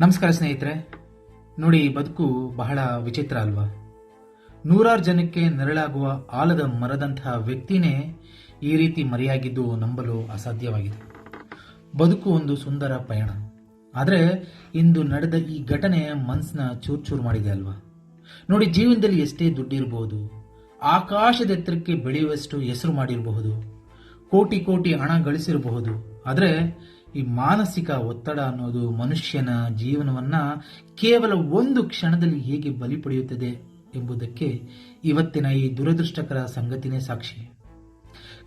ನಮಸ್ಕಾರ ಸ್ನೇಹಿತರೆ. ನೋಡಿ ಬದುಕು ಬಹಳ ವಿಚಿತ್ರ ಅಲ್ವಾ? ನೂರಾರು ಜನಕ್ಕೆ ನೆರಳಾಗುವ ಆಲದ ಮರದಂತಹ ವ್ಯಕ್ತಿನೇ ಈ ರೀತಿ ಮರೆಯಾಗಿದ್ದು ನಂಬಲು ಅಸಾಧ್ಯವಾಗಿದೆ. ಬದುಕು ಒಂದು ಸುಂದರ ಪಯಣ. ಆದರೆ, ಇಂದು ನಡೆದ ಈ ಘಟನೆ ಮನ್ಸನ್ನ ಚೂರ್ ಚೂರು ಮಾಡಿದೆ ಅಲ್ವಾ? ನೋಡಿ, ಜೀವನದಲ್ಲಿ ಎಷ್ಟೇ ದುಡ್ಡಿರಬಹುದು ಆಕಾಶದ ಎತ್ತರಕ್ಕೆ ಬೆಳೆಯುವಷ್ಟು ಹೆಸರು ಮಾಡಿರಬಹುದು, ಕೋಟಿ ಕೋಟಿ ಹಣ ಗಳಿಸಿರಬಹುದು, ಆದರೆ ಈ ಮಾನಸಿಕ ಒತ್ತಡ ಅನ್ನೋದು ಮನುಷ್ಯನ ಜೀವನವನ್ನ ಕೇವಲ ಒಂದು ಕ್ಷಣದಲ್ಲಿ ಹೇಗೆ ಬಲಿ ಪಡೆಯುತ್ತದೆ ಎಂಬುದಕ್ಕೆ ಇವತ್ತಿನ ಈ ದುರದೃಷ್ಟಕರ ಸಂಗತಿನೇ ಸಾಕ್ಷಿ.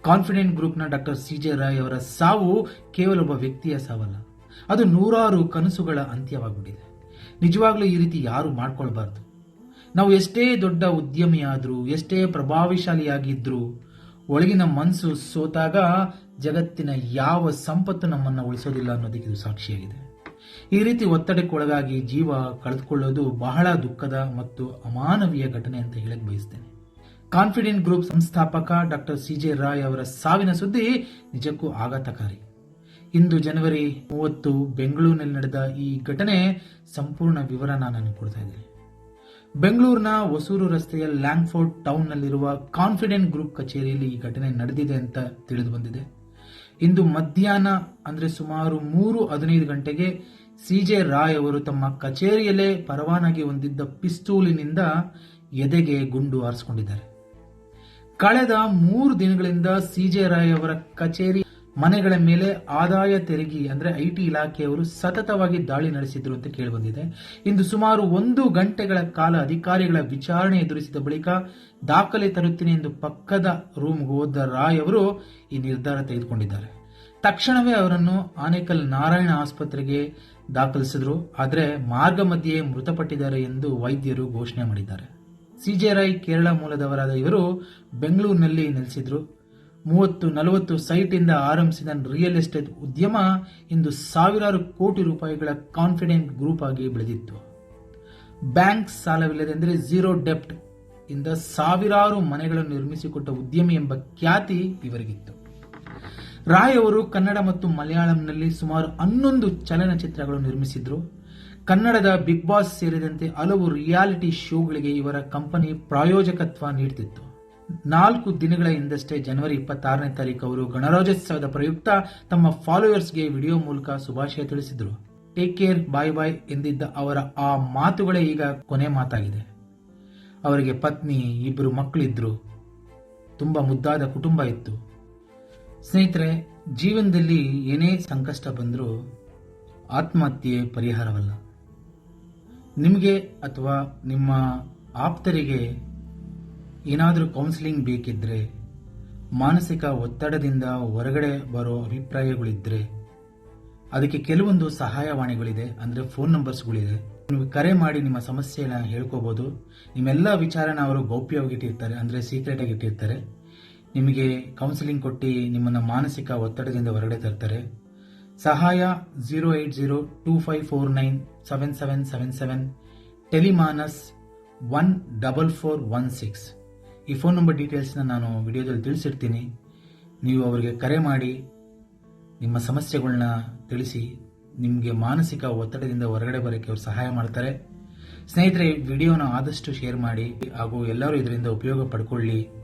ಕಾನ್ಫಿಡೆಂಟ್ ಗ್ರೂಪ್ನ ಡಾಕ್ಟರ್ ಸಿ ಜೆ ರಾಯ್ ಅವರ ಸಾವು ಕೇವಲ ಒಬ್ಬ ವ್ಯಕ್ತಿಯ ಸಾವಲ್ಲ, ಅದು ನೂರಾರು ಕನಸುಗಳ ಅಂತ್ಯವಾಗ್ಬಿಟ್ಟಿದೆ. ನಿಜವಾಗ್ಲೂ ಈ ರೀತಿ ಯಾರು ಮಾಡ್ಕೊಳ್ಬಾರ್ದು. ನಾವು ಎಷ್ಟೇ ದೊಡ್ಡ ಉದ್ಯಮಿಯಾದರೂ, ಎಷ್ಟೇ ಪ್ರಭಾವಶಾಲಿಯಾಗಿದ್ರು, ಒಳಗಿನ ಮನಸ್ಸು ಸೋತಾಗ ಜಗತ್ತಿನ ಯಾವ ಸಂಪತ್ತು ನಮ್ಮನ್ನು ಉಳಿಸೋದಿಲ್ಲ ಅನ್ನೋದಕ್ಕೆ ಇದು ಸಾಕ್ಷಿಯಾಗಿದೆ. ಈ ರೀತಿ ಒತ್ತಡಕ್ಕೆ ಒಳಗಾಗಿ ಜೀವ ಕಳೆದುಕೊಳ್ಳೋದು ಬಹಳ ದುಃಖದ ಮತ್ತು ಅಮಾನವೀಯ ಘಟನೆ ಅಂತ ಹೇಳಕ್ ಬಯಸ್ತೇನೆ. ಕಾನ್ಫಿಡೆಂಟ್ ಗ್ರೂಪ್ ಸಂಸ್ಥಾಪಕ ಡಾಕ್ಟರ್ ಸಿ ಜೆ ರಾಯ್ ಅವರ ಸಾವಿನ ಸುದ್ದಿ ನಿಜಕ್ಕೂ ಆಘಾತಕಾರಿ. ಇಂದು ಜನವರಿ ಮೂವತ್ತು ಬೆಂಗಳೂರಿನಲ್ಲಿ ನಡೆದ ಈ ಘಟನೆ ಸಂಪೂರ್ಣ ವಿವರ ನಾನು ಕೊಡ್ತಾ ಇದ್ದೀನಿ. ಬೆಂಗಳೂರಿನ ಹೊಸೂರು ರಸ್ತೆಯ ಲ್ಯಾಂಗ್ಫೋರ್ಡ್ ಟೌನ್ನಲ್ಲಿರುವ ಕಾನ್ಫಿಡೆಂಟ್ ಗ್ರೂಪ್ ಕಚೇರಿಯಲ್ಲಿ ಈ ಘಟನೆ ನಡೆದಿದೆ ಅಂತ ತಿಳಿದು ಬಂದಿದೆ. ಇಂದು ಮಧ್ಯಾಹ್ನ, ಅಂದ್ರೆ ಸುಮಾರು ಮೂರು ಹದಿನೈದು ಗಂಟೆಗೆ ಸಿಜೆ ರಾಯ್ ಅವರು ತಮ್ಮ ಕಚೇರಿಯಲ್ಲೇ ಪರವಾನಗಿ ಹೊಂದಿದ್ದ ಪಿಸ್ತೂಲಿನಿಂದ ಎದೆಗೆ ಗುಂಡು ಹಾರಿಸಿಕೊಂಡಿದ್ದಾರೆ. ಕಳೆದ ಮೂರು ದಿನಗಳಿಂದ ಸಿಜೆ ರಾಯ್ ಅವರ ಕಚೇರಿ ಮನೆಗಳ ಮೇಲೆ ಆದಾಯ ತೆರಿಗೆ ಅಂದ್ರೆ ಐಟಿ ಇಲಾಖೆಯವರು ಸತತವಾಗಿ ದಾಳಿ ನಡೆಸಿದ್ರು ಅಂತ ಕೇಳಿಬಂದಿದೆ. ಇಂದು ಸುಮಾರು ಒಂದು ಗಂಟೆಗಳ ಕಾಲ ಅಧಿಕಾರಿಗಳ ವಿಚಾರಣೆ ಎದುರಿಸಿದ ಬಳಿಕ ದಾಖಲೆ ತರುತ್ತೇನೆ ಎಂದು ಪಕ್ಕದ ರೂಮ್ಗೆ ಹೋದ ರಾಯ್ ಅವರು ಈ ನಿರ್ಧಾರ ತೆಗೆದುಕೊಂಡಿದ್ದಾರೆ. ತಕ್ಷಣವೇ ಅವರನ್ನು ಆನೇಕಲ್ ನಾರಾಯಣ ಆಸ್ಪತ್ರೆಗೆ ದಾಖಲಿಸಿದ್ರು. ಆದರೆ ಮಾರ್ಗ ಮಧ್ಯೆ ಮೃತಪಟ್ಟಿದ್ದಾರೆ ಎಂದು ವೈದ್ಯರು ಘೋಷಣೆ ಮಾಡಿದ್ದಾರೆ. ಸಿಜೆ ರಾಯ್ ಕೇರಳ ಮೂಲದವರಾದ ಇವರು ಬೆಂಗಳೂರಿನಲ್ಲಿ ನೆಲೆಸಿದ್ರು. ಮೂವತ್ತು, ನಲವತ್ತು ಸೈಟ್ ಇಂದ ಆರಂಭಿಸಿದ ರಿಯಲ್ ಎಸ್ಟೇಟ್ ಉದ್ಯಮ ಇಂದು ಸಾವಿರಾರು ಕೋಟಿ ರೂಪಾಯಿಗಳ ಕಾನ್ಫಿಡೆಂಟ್ ಗ್ರೂಪ್ ಆಗಿ ಬೆಳೆದಿತ್ತು. ಬ್ಯಾಂಕ್ ಸಾಲವಿಲ್ಲದೆ ಅಂದರೆ ಝೀರೋ ಡೆಪ್ಟ್ ಇಂದ ಸಾವಿರಾರು ಮನೆಗಳನ್ನು ನಿರ್ಮಿಸಿಕೊಟ್ಟ ಉದ್ಯಮಿ ಎಂಬ ಖ್ಯಾತಿ ಇವರಿಗಿತ್ತು. ರಾಯ್ ಅವರು ಕನ್ನಡ ಮತ್ತು ಮಲಯಾಳಂನಲ್ಲಿ ಸುಮಾರು ಹನ್ನೊಂದು ಚಲನಚಿತ್ರಗಳು ನಿರ್ಮಿಸಿದ್ರು. ಕನ್ನಡದ ಬಿಗ್ ಬಾಸ್ ಸೇರಿದಂತೆ ಹಲವು ರಿಯಾಲಿಟಿ ಶೋಗಳಿಗೆ ಇವರ ಕಂಪನಿ ಪ್ರಾಯೋಜಕತ್ವ ನೀಡುತ್ತಿತ್ತು ನಾಲ್ಕು ದಿನಗಳ ಹಿಂದಷ್ಟೇ ಜನವರಿ ಇಪ್ಪತ್ತಾರನೇ ತಾರೀಕು ಅವರು ಗಣರಾಜ್ಯೋತ್ಸವದ ಪ್ರಯುಕ್ತ ತಮ್ಮ ಫಾಲೋವರ್ಸ್ಗೆ ವಿಡಿಯೋ ಮೂಲಕ ಶುಭಾಶಯ ತಿಳಿಸಿದರು. ಟೇಕ್ ಕೇರ್, ಬಾಯ್ ಬಾಯ್ ಎಂದಿದ್ದ ಅವರ ಆ ಮಾತುಗಳೇ ಈಗ ಕೊನೆ ಮಾತಾಗಿದೆ. ಅವರಿಗೆ ಪತ್ನಿ ಇಬ್ಬರು ಮಕ್ಕಳಿದ್ರು. ತುಂಬ ಮುದ್ದಾದ ಕುಟುಂಬ ಇತ್ತು. ಸ್ನೇಹಿತರೆ, ಜೀವನದಲ್ಲಿ ಏನೇ ಸಂಕಷ್ಟ ಬಂದರೂ ಆತ್ಮಹತ್ಯೆ ಪರಿಹಾರವಲ್ಲ. ನಿಮಗೆ ಅಥವಾ ನಿಮ್ಮ ಆಪ್ತರಿಗೆ ಏನಾದರೂ ಕೌನ್ಸಿಲಿಂಗ್ ಬೇಕಿದ್ರೆ, ಮಾನಸಿಕ ಒತ್ತಡದಿಂದ ಹೊರಗಡೆ ಬರೋ ಅಭಿಪ್ರಾಯಗಳಿದ್ದರೆ ಅದಕ್ಕೆ ಕೆಲವೊಂದು ಸಹಾಯವಾಣಿಗಳಿದೆ, ಅಂದರೆ ಫೋನ್ ನಂಬರ್ಸ್ಗಳಿದೆ ನೀವು ಕರೆ ಮಾಡಿ ನಿಮ್ಮ ಸಮಸ್ಯೆನ ಹೇಳ್ಕೋಬೋದು. ನಿಮ್ಮೆಲ್ಲ ವಿಚಾರನ ಅವರು ಗೌಪ್ಯವಾಗಿ ಇಟ್ಟಿರ್ತಾರೆ, ಅಂದರೆ ಸೀಕ್ರೆಟ್ ಆಗಿ ಇಟ್ಟಿರ್ತಾರೆ. ನಿಮಗೆ ಕೌನ್ಸಿಲಿಂಗ್ ಕೊಟ್ಟು ನಿಮ್ಮನ್ನ ಮಾನಸಿಕ ಒತ್ತಡದಿಂದ ಹೊರಗಡೆ ತರ್ತಾರೆ. ಸಹಾಯ zero eight zero two five four nine seven seven seven seven Tele Manas one double four one six ಈ ಫೋನ್ ನಂಬರ್ ಡೀಟೇಲ್ಸ್ನ ನಾನು ವಿಡಿಯೋದಲ್ಲಿ ತಿಳಿಸಿರ್ತೀನಿ. ನೀವು ಅವರಿಗೆ ಕರೆ ಮಾಡಿ, ನಿಮ್ಮ ಸಮಸ್ಯೆಗಳನ್ನ ತಿಳಿಸಿ, ನಿಮಗೆ ಮಾನಸಿಕ ಒತ್ತಡದಿಂದ ಹೊರಗಡೆ ಬರೋಕ್ಕೆ ಅವರು ಸಹಾಯ ಮಾಡ್ತಾರೆ. ಸ್ನೇಹಿತರೆ ವಿಡಿಯೋನ ಆದಷ್ಟು ಶೇರ್ ಮಾಡಿ ಹಾಗೂ ಎಲ್ಲರೂ ಇದರಿಂದ ಉಪಯೋಗ ಪಡ್ಕೊಳ್ಳಿ.